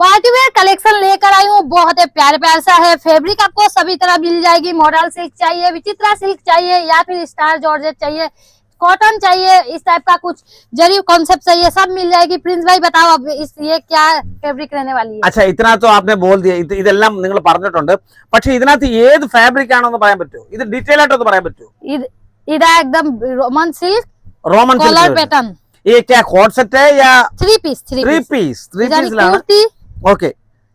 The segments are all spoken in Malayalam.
पार्टी वेयर कलेक्शन लेकर आई हूँ बहुत ही प्यारे प्यार सा है फैब्रिक आपको सभी तरह मिल जाएगी मॉडल सिल्क चाहिए विचित्रा सिल्क चाहिए या फिर स्टार जॉर्जेट चाहिए कॉटन चाहिए इस टाइप का कुछ जरी कॉन्सेप्ट चाहिए सब मिल जाएगी प्रिंस भाई बताओ अब इस ये क्या फैब्रिक रहने वाली है അച്ഛാ ഇതിനകത്ത് ആപ്നെ ബോൾ ദിയ ഇത് ഇതെല്ലാം നിങ്ങൾ പറഞ്ഞിട്ടുണ്ട് പക്ഷെ ഇതിനകത്ത് ഏത് ഫാബ്രിക് ആണെന്ന് പറയാൻ പറ്റുമോ ഇത് ഡീറ്റെയിൽ ആയിട്ടൊന്ന് പറയാൻ പറ്റുമോ इध- इधर एकदम Roman silk Roman collar pattern ये क्या കോട്ട് സെറ്റ് या three piece three three piece piece three इधानी പീസിലാണ് kurti okay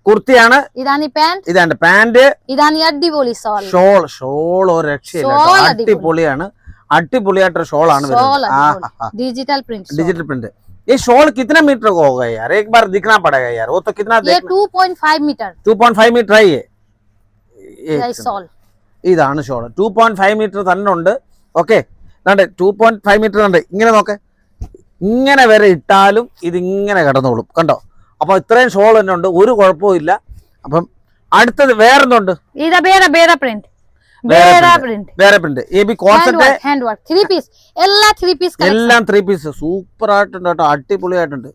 കുർത്തിയാണ് इधानी पैंट ഇതാണ്ട് പാന്റ് इधानी अड्डी बोली सॉल ഷോൾ ഷോൾ ഒരു രക്ഷയില്ല Shawl കേട്ടോ. അടിപൊളി. അടിപൊളിയാണ് അടിപൊളിയായിട്ടൊരു ഷോൾ ആണ് सॉल വരുന്നത് डिजिटल प्रिंट डिजिटल प्रिंट ये शॉल कितना मीटर का होगा यार एक बार दिखना पड़ेगा यार वो तो कितना ये 2.5 metre two point five metre है ये ये एक सॉल ഇതാണ് shawl two point five metre തന്നെ ഉണ്ട് ഓക്കെ അതെ ടു പോയിന്റ് ഫൈവ് മീറ്റർ ഉണ്ട് ഇങ്ങനെ നോക്കെ ഇങ്ങനെ വരെ ഇട്ടാലും ഇത് ഇങ്ങനെ കിടന്നോളും കണ്ടോ അപ്പൊ ഇത്രയും ഷോൾ തന്നെ ഉണ്ട് ഒരു കുഴപ്പവും ഇല്ല അപ്പം അടുത്തത് വേറെന്തുണ്ട് इधर बेरा बेरा प्रिंट बेरा बेरा print. प्रिंट വേറെ print A B hand concept work hand work three piece എല്ലാ ത്രീ പീസ് എല്ലാം ത്രീ പീസ് സൂപ്പർ ആയിട്ടുണ്ട് കേട്ടോ അടിപൊളിയായിട്ടുണ്ട്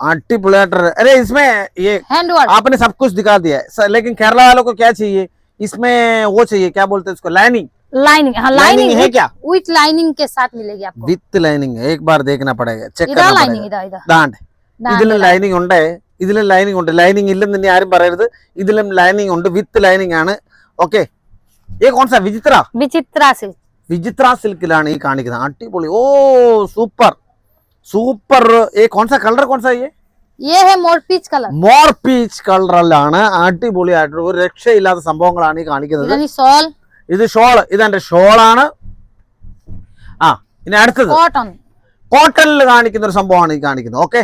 അടിപൊളിയായിട്ടുണ്ട് അരെ इसमें ये हैंड वर्क आपने सब कुछ दिखा दिया है स- लेकिन केरला वालों को क्या चाहिए इसमें वो चाहिए क्या बोलते हैं इसको लाइनिंग लाइनिंग हाँ लाइनिंग लाइनिंग है क्या विथ लाइनिंग के साथ मिलेगी आपको വിത്ത് ലൈനിങ് एक बार देखना पड़ेगा ചെക്ക് इधर लाइनिंग इधर इधर ദാണ്ട് ദാണ്ട് ഇതിലും ലൈനിങ് ഉണ്ട്? ഇതിലും ലൈനിങ് ഉണ്ട്. ലൈനിങ് ഇല്ലെന്ന് ഇനി ആരും പറയരുത്. ഇതിലും ലൈനിങ് ഉണ്ട്. വിത്ത് ലൈനിങ് ആണ്. ഓക്കെ ഏ കോൺസാ വിചിത്ര? വിചിത്ര സിൽക്ക് വിചിത്ര സിൽക്കിലാണ് ഈ കാണിക്കുന്നത്. അടിപൊളി. ഓ സൂപ്പർ സൂപ്പർ ഏ കോൺസാ colour കോൺസാ a more peach colour more peach കളറിലാണ് അടിപൊളിയായിട്ടുള്ള ഒരു രക്ഷയില്ലാത്ത സംഭവങ്ങളാണ് ഈ കാണിക്കുന്നത്. ഷോൾ ഇത് ഷോൾ ഇതെന്റെ ഷോളാണ് ആ ഇനി അടുത്തത്. കോട്ടൺ കോട്ടണിൽ കാണിക്കുന്ന ഒരു സംഭവമാണ് ഈ കാണിക്കുന്നത്. ഓക്കേ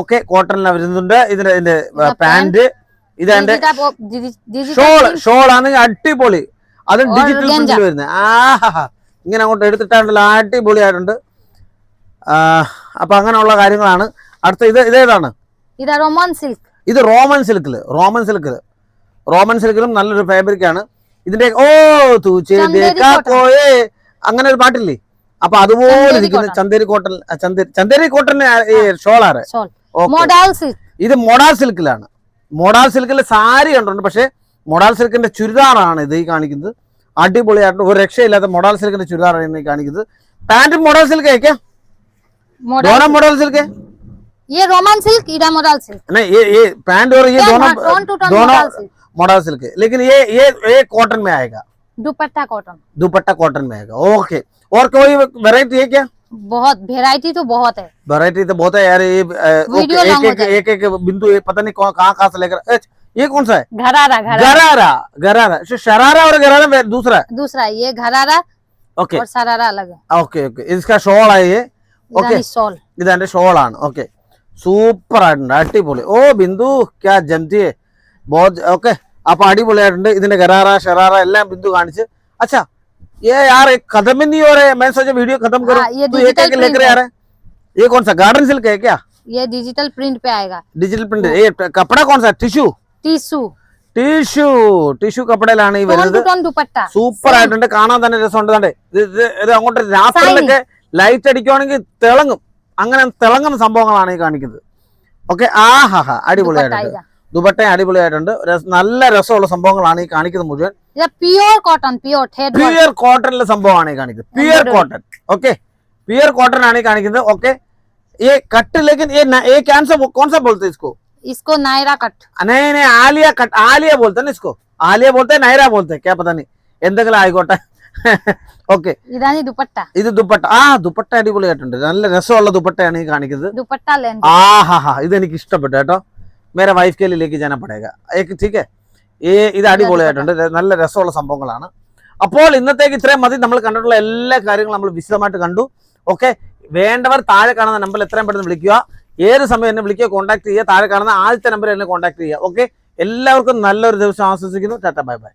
ഓക്കെ കോട്ടണിലാണ് വരുന്നുണ്ട്. ഇതിന്റെ ഇതിന്റെ പാന്റ് ഇതെന്റെ ഷോൾ ഷോളാണ് അടിപൊളി. അത് ഡിജിറ്റൽ പ്രിന്റിൽ വരുന്നത് ആഹാ ഇങ്ങനെ അങ്ങോട്ട് എടുത്തിട്ടാണല്ലോ അടിപൊളിയായിട്ടുണ്ട്. അപ്പൊ അങ്ങനെയുള്ള കാര്യങ്ങളാണ്. അടുത്ത ഇത് ഇതേതാണ് റോമൻ ഇത് റോമൻ സിൽക്കിൽ റോമൻ സിൽക്കിൽ റോമൻ സിൽക്കിലും നല്ലൊരു ഫാബ്രിക് ആണ്. ഇതിന്റെ ഓ തൂച്ചേ അങ്ങനെ ഒരു പാട്ടില്ലേ? അപ്പൊ അതുപോലെ ഇരിക്കുന്ന Chanderi cotton Chanderi Chanderi cotton ഷോളാറ് Shawl Okay. Model silk ഇത് മൊഡാൽ സിൽക്കിലാണ് മൊഡാൽ സിൽക്കിൽ സാരി കണ്ടിട്ടുണ്ട് പക്ഷേ മൊഡാൽ സിൽക്കിന്റെ ചുരിദാറാണ് ഇത് ഈ കാണിക്കുന്നത് അടിപൊളിയായിട്ട് ഒരു രക്ഷയില്ലാത്ത മൊഡാൽ സിൽക്കിന്റെ ചുരിദാറാണ് ഈ കാണിക്കുന്നത് പാന്റും മൊഡാൽ സിൽക്ക് है क्या मॉडल दोनों मॉडल सिल्क है ये रोमन सिल्क इधर मॉडल सिल्क नहीं ये ये पैंट और ये टोन दोनों हाँ, टोन टू टोन दोनों मॉडल सिल्क मॉडल सिल्क है लेकिन ये ये ये कॉटन में आएगा दुपट्टा कॉटन दुपट्टा कॉटन में आएगा ओके और कोई वैरायटी है क्या बहुत वेराइटी तो बहुत है वैरायटी तो बहुत है यार ये अ, वीडियो ओके, लॉन्ग एक हो एक एक एक बिंदु ये पता नहीं कौन कहाँ कहाँ से लेकर ए, ये कौन सा है घरारा घरारा गरारा गरारा शो- शरारा और गरारा वे- दूसरा है दूसरा ये घरारा ओके और सरारा अलग है ഓക്കെ ഓക്കെ इसका ഷോൾ है ये ഓക്കെ इधर सॉल ഇതെന്റെ ഷോളാണ് ഓക്കെ സൂപ്പർ ആയിട്ടുണ്ട് അടിപൊളി ഓ ബിന്ദു ക്യാ ജംതിയെ ബോധ് ഓക്കെ അപ്പൊ അടിപൊളിയായിട്ടുണ്ട് ഇതിന്റെ ഗറാറ ഷറാറ എല്ലാം ബിന്ദു കാണിച്ച് അച്ഛാ ये यार एक खत्म ही नहीं हो रहे मैं सोचा वीडियो खत्म करो हाँ, ये तू एक digital एक लेकर print आ रहा है ये कौन सा गार्डन सिल्क है क्या ये डिजिटल प्रिंट पे आएगा डिजिटल प्रिंट ये कपड़ा कौन सा टिश्यू टीसू ടിഷ്യൂ ടിഷ്യൂ കപ്പടയിലാണ് ഈ टोन വരുന്നത് टू टोन दुपट्टा സൂപ്പർ ആയിട്ടുണ്ട് കാണാൻ തന്നെ രസമുണ്ട് കണ്ടേ ഇത് ഇത് ഇത് അങ്ങോട്ട് രാത്രിയിലൊക്കെ ലൈറ്റ് അടിക്കുവാണെങ്കിൽ തിളങ്ങും അങ്ങനെ തിളങ്ങുന്ന സംഭവങ്ങളാണ് ഈ കാണിക്കുന്നത് ഓക്കെ ആ ഹാ ഹാ दुपट्टा അടിപൊളിയായിട്ടുണ്ട് आएगा ദുപട്ട അടിപൊളിയായിട്ടുണ്ട് രസ- നല്ല രസമുള്ള സംഭവങ്ങളാണ് ഈ കാണിക്കുന്നത് മുഴുവൻ ये pure cotton pure thread work pure കോട്ടണിലെ സംഭവമാണ് ഈ കാണിക്കുന്നത് pure Embroidery. Cotton okay pure cotton ആണ് ഈ കാണിക്കുന്നത് ഓക്കെ ये कट लेकिन ये न- ये कौन सा कौन सा बोलते हैं इसको इसको नायरा कट नहीं नहीं आलिया कट आलिया बोलते हैं ना इसको आलिया बोलते हैं नायरा बोलते हैं क्या पता नहीं എന്തെങ്കിലും ആയിക്കോട്ടെ ഓക്കെ इधानी दुपट्टा ഇത് ദുപ്പട്ട ആ ദുപ്പട്ട അടിപൊളിയായിട്ടുണ്ട് നല്ല രസമുള്ള ദുപ്പട്ടയാണ് ഈ കാണിക്കുന്നത് दुपट्टा लेंथ ആ ഹാ ഹാ ഇത് എനിക്ക് ഇഷ്ടപ്പെട്ടു കേട്ടോ മേരെ വൈഫ് കേലിലേക്ക് ജന പടേക ഏക്ക് ठीक है ഈ ഇത് അടിപൊളിയായിട്ടുണ്ട്. നല്ല രസമുള്ള സംഭവങ്ങളാണ്. അപ്പോൾ ഇന്നത്തേക്ക് ഇത്രയും മതി. നമ്മൾ കണ്ടിട്ടുള്ള എല്ലാ കാര്യങ്ങളും നമ്മൾ വിശദമായിട്ട് കണ്ടു. ഓക്കെ? വേണ്ടവർ താഴെ കാണുന്ന നമ്പറിൽ എത്രയും പെട്ടെന്ന് വിളിക്കുക. ഏത് സമയം എന്നെ വിളിക്കുക കോൺടാക്ട് ചെയ്യുക. താഴെ കാണുന്ന ആദ്യത്തെ നമ്പറിൽ എന്നെ കോൺടാക്ട് ചെയ്യുക. ഓക്കെ? എല്ലാവർക്കും നല്ലൊരു ദിവസം ആസ്വദിക്കുന്നു ടാറ്റ ബൈ ബൈ.